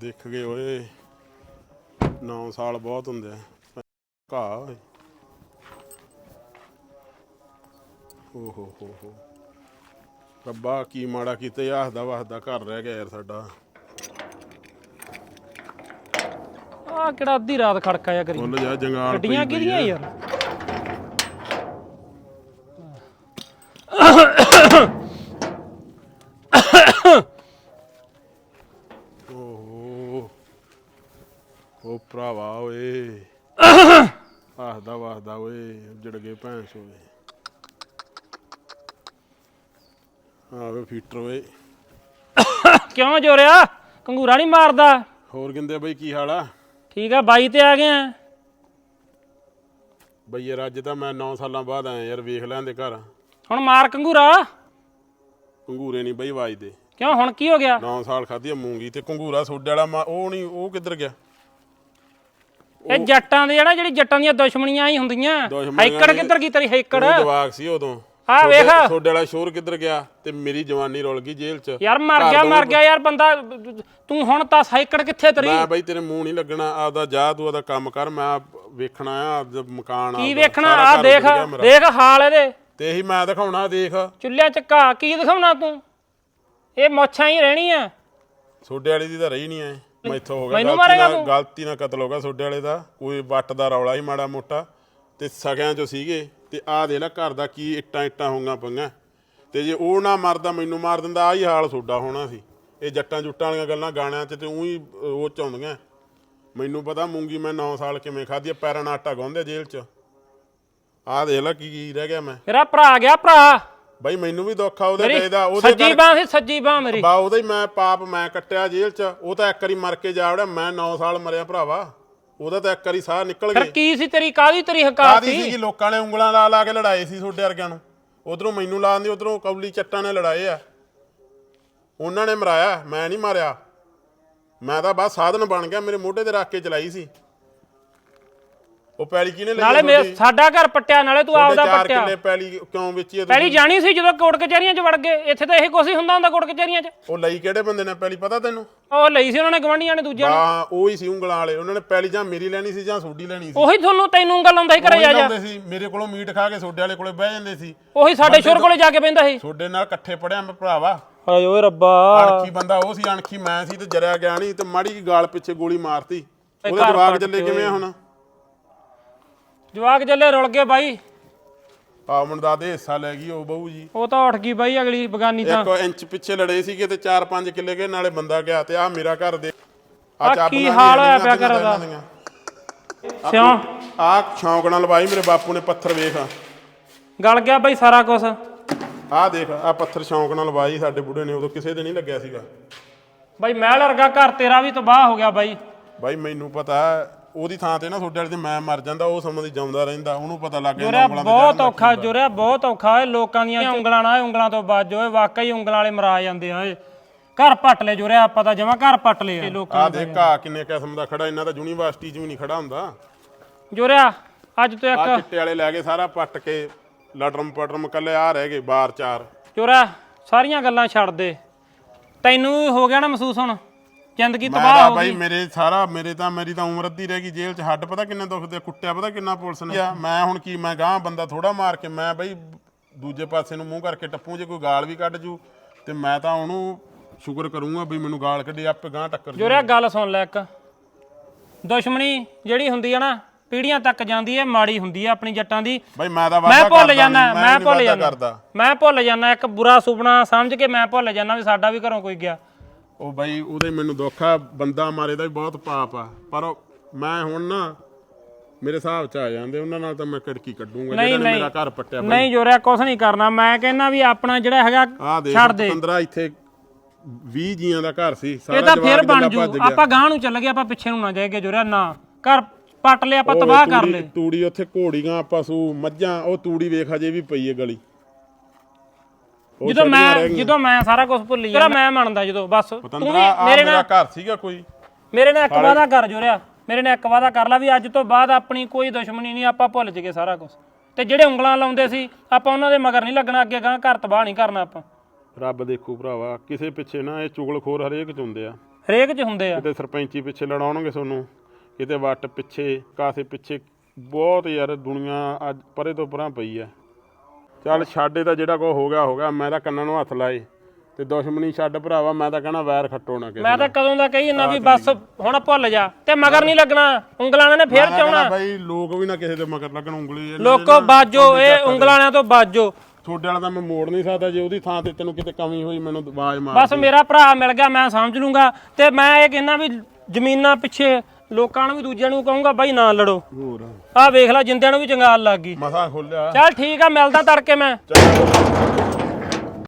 ਦੇਖ ਗਏ ਓਏ 9 ਸਾਲ ਬਹੁਤ ਹੁੰਦੇ ਆ। ਘਾ ਓਏ। ਓ ਹੋ ਹੋ ਹੋ। ਰੱਬਾ ਕੀ ਮਾੜਾ ਕੀਤਾ ਆਹਦਾ ਵਸਦਾ ਘਰ ਰਹਿ ਗਿਆ ਯਾਰ ਸਾਡਾ। ਆ ਕਿਹੜਾ ਅੱਧੀ ਰਾਤ ਖੜਕਾ ਜਾ ਕਰੀ। ਫੁੱਲ ਜਾ ਜੰਗਾਲ ਗੱਡੀਆਂ ਪਈ ਪਈ ਕਿਹਦੀਆਂ ਆ। ਯਾਰ? ਉਹ ਭਰਾਵਾ ਓਏ। ਆਹਦਾ ਵਸਦਾ ਓਏ ਉੱਜੜ ਗਏ ਭੈਂਸ ਓਏ ਆਵੇ ਫੀਟਰ ਓਏ। ਕਿਉਂ ਜੋਰਿਆ? ਕੰਗੂਰਾ ਨਹੀਂ ਮਾਰਦਾ? ਹੋਰ ਕਿੰਦੇ ਬਈ ਕੀ ਹਾਲ ਆ? ਠੀਕ ਆ ਬਾਈ ਤੇ ਆ ਗਏ ਆ। ਬਈ ਯਾਰ ਅੱਜ ਤਾਂ ਮੈਂ 9 ਸਾਲਾਂ ਬਾਅਦ ਆਇਆ ਯਾਰ ਵੇਖ ਲੈਂਦੇ ਘਰ। ਹੁਣ ਮਾਰ ਕੰਗੂਰਾ ਕੰਗੂਰੇ ਨਹੀਂ ਬਈ ਵਾਜਦੇ। ਕਿਉਂ ਹੁਣ ਕੀ ਹੋ ਗਿਆ? 9 ਸਾਲ ਖਾਧੀ ਆ ਮੂੰਗੀ ਤੇ ਕੰਗੂਰਾ ਸੋਡੇ ਵਾਲਾ ਮਾ- ਉਹ ਨਹੀਂ ਉਹ ਕਿੱਧਰ ਗਿਆ? ਇਹ ਜੱਟਾਂ ਦੇ ਜਿਹੜਾ ਜਿਹੜੀ ਜੱਟਾਂ ਦੀਆਂ ਦੁਸ਼ਮਣੀਆਂ ਹੀ ਹੁੰਦੀਆਂ। ਦੁਸ਼ਮਣੀਆਂ ਹੈਕੜ ਕਿੱਧਰ ਕੀ ਤੇਰੀ ਹੈਕੜ ਉਹ ਜਵਾਕ ਸੀ ਉਦੋਂ। ਆਹ ਵੇਖ। ਸੋਡੇ ਵਾਲਾ ਸ਼ੋਰ ਕਿੱਧਰ ਗਿਆ? ਤੇ ਮੇਰੀ ਜਵਾਨੀ ਰੁਲ ਗਈ ਜੇਲ੍ਹ 'ਚ। ਯਾਰ ਮਰ ਗਿਆ ਮਰ ਗਿਆ ਯਾਰ ਬੰਦਾ। ਤੂੰ ਹੁਣ ਤਾਂ ਹੈਕੜ ਕਿੱਥੇ ਤੇਰੀ? ਮੈਂ ਬਈ ਤੇਰੇ ਮੂੰਹ ਨਹੀਂ ਲੱਗਣਾ ਆਪਦਾ ਜਾ ਤੂੰ ਆਪਦਾ ਕੰਮ ਕਰ ਮੈਂ ਵੇਖਣਾ ਆ ਆਪਦਾ ਮਕਾਨ ਕੀ ਆਪਦਾ, ਵੇਖਣਾ? ਆ ਦੇਖ। ਦੇਖ ਹਾਲ ਇਹਦੇ। ਤੇ ਇਹੀ ਮੈਂ ਦਿਖਾਉਣਾ ਦੇਖ। ਚੁੱਲ੍ਹੇ ਚੱਕਾ ਕੀ ਦਿਖਾਉਣਾ ਤੂੰ? ਇਹ ਮੋਛਾਂ ਹੀ ਰਹਿਣੀ ਆ ਸੋਡੇ ਵਾਲੀ ਦੀ ਤਾਂ ਰਹੀ ਨਹੀਂ ਐ। ਮੈਥੋਂ ਹੋ ਗਿਆ। ਮੈਨੂੰ ਗਲਤੀ ਮਾਰੇਗਾ ਨਾਲ ਤੂੰ? ਗਲਤੀ ਨਾਲ ਕਤਲ ਹੋ ਗਿਆ ਸੋਡੇ ਵਾਲੇ ਦਾ। ਕੋਈ ਵੱਟ ਦਾ ਰੌਲਾ ਹੀ ਮਾੜਾ ਮੋਟਾ। ਤੇ ਸਗਿਆਂ ਚੋਂ ਸੀਗੇ। ਤੇ ਆਹ ਦੇ ਲੈ ਘਰ ਦਾ ਕੀ ਇੱਟਾਂ ਇੱਟਾਂ ਹੋਈਆਂ ਪਈਆਂ। ਤੇ ਜੇ ਉਹ ਨਾ ਮਰਦਾ ਮੈਨੂੰ ਮਾਰ ਦਿੰਦਾ। ਆਹੀ ਹਾਲ ਸੋਡਾ ਹੋਣਾ ਸੀ। ਇਹ ਜੱਟਾਂ ਜੁੱਟਾਂ ਵਾਲੀਆਂ ਗੱਲਾਂ ਗਾਣਿਆਂ 'ਚ ਤੇ ਉਹੀ ਉਹ ਚ ਆਉਂਦੀਆਂ। ਮੈਨੂੰ ਪਤਾ ਮੂੰਗੀ ਮੈਂ 9 ਸਾਲ ਕਿਵੇਂ ਖਾਧੀ ਆ, ਪੈਰਾਂ ਨਾਲ ਆਟਾ ਗਾਉਂਦੇ ਜੇਲ੍ਹ 'ਚ। ਆਹ ਦੇਖ ਲੈ ਕੀ ਕੀ ਰਹਿ ਗਿਆ ਮੈਂ। ਮੇਰਾ ਭਰਾ ਗਿਆ ਭਰਾ। ਬਾਈ ਮੈਨੂੰ ਵੀ ਦੁੱਖ ਆ ਉਹਦੇ ਮੇਰੀ ਗਏ ਦਾ ਉਹਦੇ ਸੱਜੀ ਬਾਹ ਸੀ ਸੱਜੀ ਬਾਹ ਮੇਰੀ। ਬਾ ਉਹਦਾ ਹੀ ਮੈਂ ਪਾਪ ਮੈਂ ਕੱਟਿਆ ਜੇਲ੍ਹ 'ਚ ਉਹ ਤਾਂ ਇੱਕ ਵਾਰੀ ਮਰ ਕੇ ਜਾ ਵੜਿਆ ਮੈਂ 9 ਸਾਲ ਮਰਿਆ ਭਰਾਵਾ। ਉਹਦਾ ਤਾਂ ਇੱਕ ਵਾਰੀ ਸਾਹ ਨਿਕਲ ਫਿਰ ਗਏ ਕੀ ਸੀ ਤੇਰੀ ਕਾਦੀ ਤੇਰੀ ਹਕਾਰ ਕਾਦੀ ਸੀ? ਸੀਗੀ? ਲੋਕਾਂ ਨੇ ਉਂਗਲਾਂ ਲਾ ਲਾ ਕੇ ਲੜਾਏ ਸੀ ਛੋਟੇ ਵਰਗਿਆਂ ਨੂੰ। ਉਧਰੋਂ ਮੈਨੂੰ ਲਾਉਂਦੇ ਉਧਰੋਂ ਕੌਲੀ ਚੱਟਾਂ ਨੇ ਲੜਾਏ ਆ। ਉਹਨਾਂ ਨੇ ਮਰਾਇਆ ਮੈਂ ਨਹੀਂ ਮਾਰਿਆ। ਮੈਂ ਤਾਂ ਬਸ ਸਾਧਨ ਬਣ ਗਿਆ ਮੇਰੇ ਮੋਢੇ ਤੇ ਰੱਖ ਕੇ ਚਲਾਈ ਸੀ। ਉਹ ਪੈਲੀ ਕਿਹਨੇ ਲਈ ਨਾਲੇ ਮੇਰੇ ਸਾਡਾ ਘਰ ਪੱਟਿਆ ਨਾਲੇ ਤੂੰ ਆਪਦਾ ਚਾਰ ਪੱਟਿਆ। ਕਿੱਲੇ ਪੈਲੀ ਕਿਉਂ ਵੇਚੀ ਆ ਪਹਿਲੀ ਤੁਸੀਂ? ਜਾਣੀ ਸੀ ਜਦੋਂ ਕੋਰਟ ਕਚਹਿਰੀਆਂ 'ਚ ਵੜ ਗਏ ਇੱਥੇ ਤਾਂ ਇਹ ਕੁਛ ਹੀ ਹੁੰਦਾ ਹੁੰਦਾ ਕੋਰਟ ਕਚਹਿਰੀਆਂ 'ਚ। ਉਹ ਲਈ ਕਿਹੜੇ ਬੰਦੇ ਨੇ ਪੈਲੀ ਪਤਾ ਤੈਨੂੰ? ਉਹ ਲਈ ਸੀ ਉਹਨਾਂ ਨੇ ਗਵੰਡੀਆਂ ਨੇ ਦੂਜਿਆਂ ਨੇ। ਹਾਂ ਉਹ ਹੀ ਸੀ ਉਂਗਲਾਂ ਵਾਲੇ ਉਹਨਾਂ ਨੇ ਪੈਲੀ ਜਾਂ ਮੇਰੀ ਲੈਣੀ ਸੀ ਜਾਂ ਸੋਡੀ ਲੈਣੀ ਸੀ। ਉਹੀ ਤੁਹਾਨੂੰ ਤੈਨੂੰ ਗੱਲ ਆਉਂਦਾ ਹੀ ਉਹੀ ਜਾ। ਸੀ ਮੇਰੇ ਕੋਲੋਂ ਮੀਟ ਖਾ ਕੇ ਸੋਡੇ ਵਾਲੇ ਕੋਲੇ ਬਹਿ ਜਾਂਦੇ ਸੀ। ਉਹੀ ਸਾਡੇ ਸ਼ੋਰ ਕੋਲੇ ਜਾ ਕੇ ਬੈੰਦਾ ਸੀ। ਸੋਡੇ ਨਾਲ ਇਕੱਠੇ ਪੜਿਆ ਮੈਂ ਭਰਾਵਾ। ਹਾਏ ਓਏ ਰੱਬਾ। ਅਣਖੀ ਬੰਦਾ ਉਹ ਸੀ ਅਣਖੀ ਮੈਂ ਸੀ ਤੇ ਜਰਿਆ ਗਿਆ ਨਹੀਂ ਤੇ ਮਾੜੀ ਗਾਲ ਪਿੱਛੇ ਗੋਲੀ ਮਾਰਤੀ। ਉਹਦੇ ਪੱਟ ਚੱਲੇ ਕਿਵੇਂ ਹੁਣ? ਜਵਾਕ ਜੱਲੇ ਰੁਲ ਗਏ ਬਾਈ। ਆਮਣ ਦਾ ਦੇ ਹਿੱਸਾ ਲੈ ਗਈ ਉਹ ਬਹੂ ਜੀ। ਉਹ ਤਾਂ ਉੱਠ ਗਈ ਬਾਈ ਅਗਲੀ ਬਗਾਨੀ ਤਾਂ। ਇੱਕ ਇੰਚ ਪਿੱਛੇ ਲੜੇ ਸੀਗੇ ਤੇ 4-5 ਕਿੱਲੇ ਗਏ ਨਾਲੇ ਬੰਦਾ ਗਿਆ ਤੇ ਆ ਮੇਰਾ ਘਰ ਦੇ। ਆਹ ਕੀ ਹਾਲ ਹੋਇਆ ਪਿਆ ਘਰ ਦਾ? ਸਿਉਂ ਆ ਸ਼ੌਂਕ ਨਾਲ ਲਵਾਈ ਮੇਰੇ ਬਾਪੂ ਨੇ ਪੱਥਰ ਵੇਖ। ਗਲ ਗਿਆ ਬਾਈ ਸਾਰਾ ਕੁਝ ਆਹ ਦੇਖ ਆ ਪੱਥਰ ਸ਼ੌਂਕ ਨਾਲ ਲਵਾਈ ਸਾਡੇ ਬੁੱਢੇ ਨੇ ਉਦੋਂ ਕਿਸੇ ਦੇ ਨਹੀਂ ਲੱਗਿਆ ਸੀਗਾ। ਬਾਈ ਮਹਿਲ ਵਰਗਾ ਘਰ ਤੇਰਾ ਵੀ ਤਬਾਹ ਹੋ ਗਿਆ ਬਾਈ। ਬਾਈ ਮੈਨੂੰ ਪਤਾ ਹੈ, ਉਹਦੀ ਥਾਂ ਤੇ ਨਾ ਤੁਹਾਡੇ ਵਾਲੇ ਤੇ ਮੈਂ ਮਰ ਜਾਂਦਾ ਉਹ ਸਮਾਂ ਦੀ ਜਿਉਂਦਾ ਰਹਿੰਦਾ ਉਹਨੂੰ ਪਤਾ ਲੱਗ ਗਿਆ ਜੁਰਿਆ ਉਂਗਲਾਂ ਤੇ ਬਹੁਤ ਚੜ੍ਹਨ ਦਾ ਔਖਾ ਜੁਰਿਆ ਬਹੁਤ ਔਖਾ ਓਏ ਲੋਕਾਂ ਦੀਆਂ ਉਂਗਲਾਂ ਨਾਲ ਉਂਗਲਾਂ ਤੋਂ ਬਾਜ ਓਏ ਵਾਕਈ ਉਂਗਲਾਂ ਵਾਲੇ ਮਰਾ ਜਾਂਦੇ ਆ ਓਏ ਘਰ ਪੱਟ ਲੈ ਜੁਰਿਆ ਆਪਾਂ ਤਾਂ ਜਮਾ ਘਰ ਪੱਟ ਲਏ ਆ ਲੋਕਾਂ ਆ ਦੇਖ ਘਾਹ ਕਿੰਨੇ ਕਿਸਮ ਦਾ ਖੜਾ ਇਹਨਾਂ ਦਾ ਯੂਨੀਵਰਸਿਟੀ 'ਚ ਵੀ ਨਹੀਂ ਖੜਾ ਹੁੰਦਾ। ਜੁਰਿਆ ਅੱਜ ਤੋਂ ਆ ਇੱਕ ਚਿੱਟੇ ਵਾਲੇ ਲੈ ਕੇ ਸਾਰਾ ਪੱਟ ਕੇ ਲਟਰਮ ਪਟਰਮ ਕੱਲੇ ਆ ਰਹਿ ਗਏ ਬਾਰ ਚਾਰ। ਜੁਰਿਆ ਸਾਰੀਆਂ ਗੱਲਾਂ ਛੱਡ ਦੇ। ਤੈਨੂੰ ਹੋ ਗਿਆ ਨਾ ਮਹਿਸੂਸ ਹੁਣ? ਜ਼ਿੰਦਗੀ ਮੈਂ ਤਬਾਹ ਤਾਂ ਹੋ ਬਾਈ ਗਈ? ਮੇਰੇ ਸਾਰਾ ਮੇਰੇ ਤਾਂ ਮੇਰੀ ਤਾਂ ਉਮਰ ਅੱਧੀ ਰਹਿ ਗਈ ਜੇਲ੍ਹ 'ਚ। ਹੱਡ ਪਤਾ ਕਿੰਨੇ ਦੁਖਦੇ ਆ, ਕੁੱਟਿਆ ਪਤਾ ਕਿੰਨਾ ਪੁਲਿਸ ਨੇ। ਮੈਂ ਹੁਣ ਕੀ ਮੈਂ ਗਾਂ ਬੰਦਾ ਥੋੜਾ ਮਾਰ ਕੇ ਮੈਂ ਬਾਈ ਦੂਜੇ ਪਾਸੇ ਨੂੰ ਮੂੰਹ ਕਰਕੇ ਟੱਪੂ ਜੇ ਕੋਈ ਗਾਲ ਵੀ ਕੱਢ ਜੂ ਤੇ ਮੈਂ ਤਾਂ ਉਹਨੂੰ ਸ਼ੁਕਰ ਕਰੂੰਗਾ ਵੀ ਮੈਨੂੰ ਗਾਲ ਕੱਢੀ ਆਪੇ ਗਾਂ ਟੱਕਰ ਜੂ ਜੁਰਿਆ ਗੱਲ ਸੁਣ ਲੈ ਇੱਕ। ਦੁਸ਼ਮਣੀ ਜਿਹੜੀ ਹੁੰਦੀ ਆ ਨਾ ਪੀੜੀਆਂ ਤੱਕ ਜਾਂਦੀ ਹੈ ਮਾੜੀ ਹੁੰਦੀ ਹੈ ਆਪਣੀ ਜੱਟਾਂ ਦੀ। ਬਾਈ ਮੈਂ ਤਾਂ ਮੈਂ ਵਾਅਦਾ ਭੁੱਲ ਨਹੀਂ, ਮੈਂ ਭੁੱਲ ਕਰਦਾ। ਮੈਂ ਭੁੱਲ ਜਾਣਾ ਇੱਕ ਬੁਰਾ ਸੁਪਨਾ ਸਮਝ ਕੇ ਮੈਂ ਭੁੱਲ ਜਾਣਾ ਵੀ ਸਾਡਾ ਵੀ ਘਰੋਂ ਕੋਈ ਗਿਆ। ਉਹ ਬਾਈ ਉਹਦੇ ਮੈਨੂੰ ਦੁੱਖ ਆ ਬੰਦਾ ਮਾਰੇ ਦਾ ਵੀ ਬਹੁਤ ਪਾਪ ਆ। ਪਰ ਉਹ- ਮੈਂ ਹੁਣ ਨਾ ਮੇਰੇ ਹਿਸਾਬ ਚ ਆ ਜਾਂਦੇ ਉਹਨਾਂ ਨਾਲ ਤਾਂ ਮੈਂ ਕੜਕੀ ਕੱਢੂੰਗਾ ਜਿਹੜਾ ਨੇ ਨਹੀਂ। ਮੇਰਾ ਘਰ ਪੱਟਿਆ ਨਹੀਂ ਜੋਰਿਆ ਕੁਛ ਨਹੀਂ ਕਰਨਾ। ਮੈਂ ਕਹਿੰਦਾ ਵੀ ਆਪਣਾ ਜਿਹੜਾ ਹੈਗਾ ਆ ਦੇਖ ਛੱਡ ਦੇ। 15 ਇੱਥੇ 20 ਜੀਆਂ ਦਾ ਘਰ ਸੀ ਇਹ ਸਾਰਾ ਤਾਂ ਜਵਾਕ ਫੇਰ ਬਣ ਜੂ। ਭੱਜ ਗਿਆ। ਆਪਾਂ ਗਾਂ ਨੂੰ ਚੱਲ ਗਏ ਆਪਾਂ ਪਿੱਛੇ ਨੂੰ ਨਾ ਜਾਏਗੇ ਜੋਰਿਆ ਨਾ। ਘਰ ਪੱਟ ਲਿਆ ਆਪਾਂ ਤਬਾਹ ਕਰ ਤੂੜੀ- ਲਏ। ਤੂੜੀ ਉੱਥੇ ਘੋੜੀਆਂ ਪਸ਼ੂ ਮੱਝਾਂ ਉਹ ਤੂੜੀ ਵੇਖ ਅਜੇ ਵੀ ਪਈ ਹੈ ਗਲੀ। ਜਦੋਂ ਮੈਂ। ਜਦੋਂ ਮੈਂ ਸਾਰਾ ਕੁਝ ਭੁੱਲ ਜਾਂਦਾ। ਮੈਂ ਮੰਨਦਾ ਜਦੋਂ ਬਸ। ਤੂੰ ਵੀ ਮੇਰਾ ਨਾਲ ਘਰ ਸੀਗਾ ਕੋਈ। ਮੇਰੇ ਨਾਲ ਇੱਕ ਵਾਦਾ ਕਰ ਜੋਰਿਆ। ਮੇਰੇ ਨਾਲ ਇੱਕ ਵਾਦਾ ਕਰ ਲਾ ਵੀ ਅੱਜ ਤੋਂ ਬਾਅਦ ਆਪਣੀ ਕੋਈ ਦੁਸ਼ਮਣੀ ਨਹੀਂ ਆਪਾਂ ਭੁੱਲ ਜਗੇ ਸਾਰਾ ਕੁਝ ਤੇ ਜਿਹੜੇ ਉਂਗਲਾਂ ਲਾਉਂਦੇ ਸੀ ਆਪਾਂ ਉਹਨਾਂ ਦੇ ਮਗਰ ਨਹੀਂ ਲੱਗਣਾ ਅੱਗੇ ਗਾਂ ਘਰ ਤਬਾਹ ਨਹੀਂ ਕਰਨਾ ਆਪਾਂ। ਰੱਬ ਦੇਖੂ ਭਰਾਵਾ ਕਿਸੇ ਪਿੱਛੇ ਨਾ ਇਹ ਚੁਗਲਖੋਰ ਹਰੇਕ ਚ ਹੁੰਦੇ ਆ। ਹਰੇਕ 'ਚ ਹੁੰਦੇ ਆ। ਕਿਤੇ ਸਰਪੰਚੀ ਪਿੱਛੇ ਲੜਾਉਣਗੇ ਤੁਹਾਨੂੰ ਕਿਤੇ ਵੱਟ ਪਿੱਛੇ ਕਾਸੇ ਪਿੱਛੇ ਬਹੁਤ ਯਾਰ ਦੁਨੀਆ ਅੱਜ ਪਰੇ ਤੋਂ ਪਰਾਂ ਪਈ ਆ। ਚੱਲ ਛਾਡੇ ਤਾਂ ਜਿਹੜਾ ਕੋ ਹੋ ਗਿਆ ਹੋ ਗਿਆ। ਮੈਂ ਤਾਂ ਕੰਨਾਂ ਨੂੰ ਹੱਥ ਲਾਏ। ਤੇ ਦੁਸ਼ਮਣੀ ਛੱਡ ਭਰਾਵਾ ਮੈਂ ਤਾਂ ਕਹਣਾ ਵੈਰ ਖੱਟੋ ਨਾ ਕਿਸੇ ਮੈਂ ਤਾਂ ਕਦੋਂ ਦਾ ਕਹੀ ਨਾ ਵੀ ਬਸ ਹੁਣ ਭੁੱਲ ਜਾ। ਤੇ ਮਗਰ ਨਹੀਂ ਲੱਗਣਾ। ਉਂਗਲਾਂ ਨੇ ਫੇਰ ਚਾਉਣਾ। ਬਾਈ ਲੋਕ ਵੀ ਨਾ ਕਿਸੇ ਦੇ ਮਗਰ ਲੱਗਣ ਉਂਗਲੀ ਇਹਨਾਂ ਦੇ ਲੋਕੋ ਬਾਜੋ ਇਹ ਉਂਗਲਾਂ ਤੋਂ ਬਾਜੋ। ਤੁਹਾਡੇ ਵਾਲਾ ਤਾਂ ਮੈਂ ਮੋੜ ਨਹੀਂ ਸਕਦਾ ਜੇ ਉਹਦੀ ਥਾਂ ਤੇ ਤੈਨੂੰ ਕਿਤੇ ਕਮੀ ਹੋਈ ਮੈਨੂੰ ਆਵਾਜ਼ ਮਾਰ ਬਸ ਮੇਰਾ ਭਰਾ ਮਿਲ ਗਿਆ ਮੈਂ ਸਮਝ ਲੂੰਗਾ। ਤੇ ਮੈਂ ਇਹ ਕਹਿੰਦਾ ਵੀ ਜ਼ਮੀਨਾਂ ਪਿੱਛੇ ਲੋਕਾਂ ਨੂੰ ਵੀ ਦੂਜਿਆਂ ਨੂੰ ਕਹੂੰਗਾ ਬਾਈ ਨਾ ਲੜੋ। ਹੋਰ। ਆਹ ਵੇਖ ਲੈ ਜਿੰਦਿਆਂ ਨੂੰ ਵੀ ਚੰਗਾਲ ਲੱਗ ਗਈ। ਮਸਾ ਖੋਲਿਆ। ਚੱਲ ਠੀਕ ਆ ਮਿਲਦਾ ਤੜਕੇ ਮੈਂ। ਚੱਲ।